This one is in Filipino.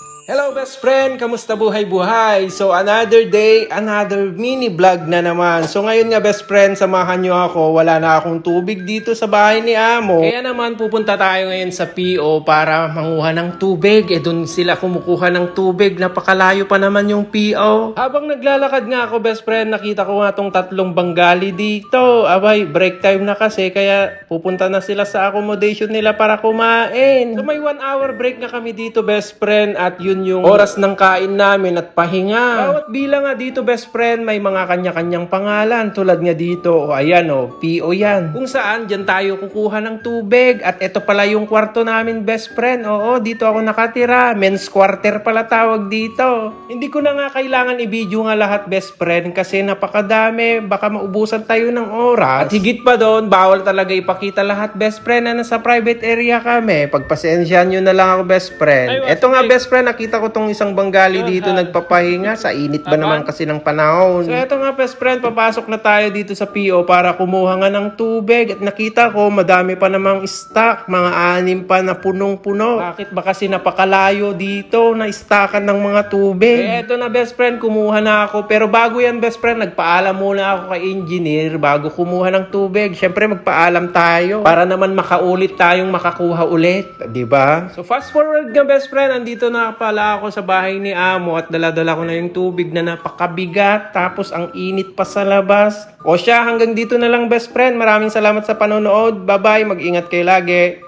you Hello best friend! Kamusta buhay-buhay? So another day, another mini vlog na naman. So ngayon nga best friend, samahan nyo ako. Wala na akong tubig dito sa bahay ni Amo. Kaya naman pupunta tayo ngayon sa PO para manguha ng tubig. Eh doon sila kumukuha ng tubig. Napakalayo pa naman yung PO. Habang naglalakad nga ako best friend, nakita ko nga tong tatlong banggali dito. Abay, break time na kasi kaya pupunta na sila sa accommodation nila para kumain. So may one hour break na kami dito best friend at yun yung oras ng kain namin at pahinga. Bawat bilang nga dito best friend may mga kanya-kanyang pangalan tulad nga dito. O ayan o, PO yan. Kung saan dyan tayo kukuha ng tubig at ito pala yung kwarto namin best friend. Oo, dito ako nakatira. Men's quarter pala tawag dito. Hindi ko na nga kailangan i-video nga lahat best friend kasi napakadami. Baka maubusan tayo ng oras. At higit pa doon, bawal talaga ipakita lahat best friend na nasa private area kami. Pagpasensyahan nyo na lang ako best friend. Ito nga best friend, nakita ko tong isang Bengali dito nagpapahinga. Sa init ba naman kasi ng panahon. So ito nga best friend, papasok na tayo dito sa PO para kumuha nga ng tubig. At nakita ko, madami pa namang stock. Mga anim pa na punong-puno. Bakit ba kasi napakalayo dito na stockan ng mga tubig? Eh, ito na best friend, kumuha na ako. Pero bago yan best friend, nagpaalam muna ako kay engineer bago kumuha ng tubig. Siyempre magpaalam tayo para naman makaulit tayong makakuha ulit. 'di ba? So fast forward nga best friend, andito na pala ako sa bahay ni Amo at daladala ko na yung tubig na napakabigat tapos ang init pa sa labas. O siya, hanggang dito na lang best friend. Maraming salamat sa panonood. Bye-bye, mag-ingat kayo lagi.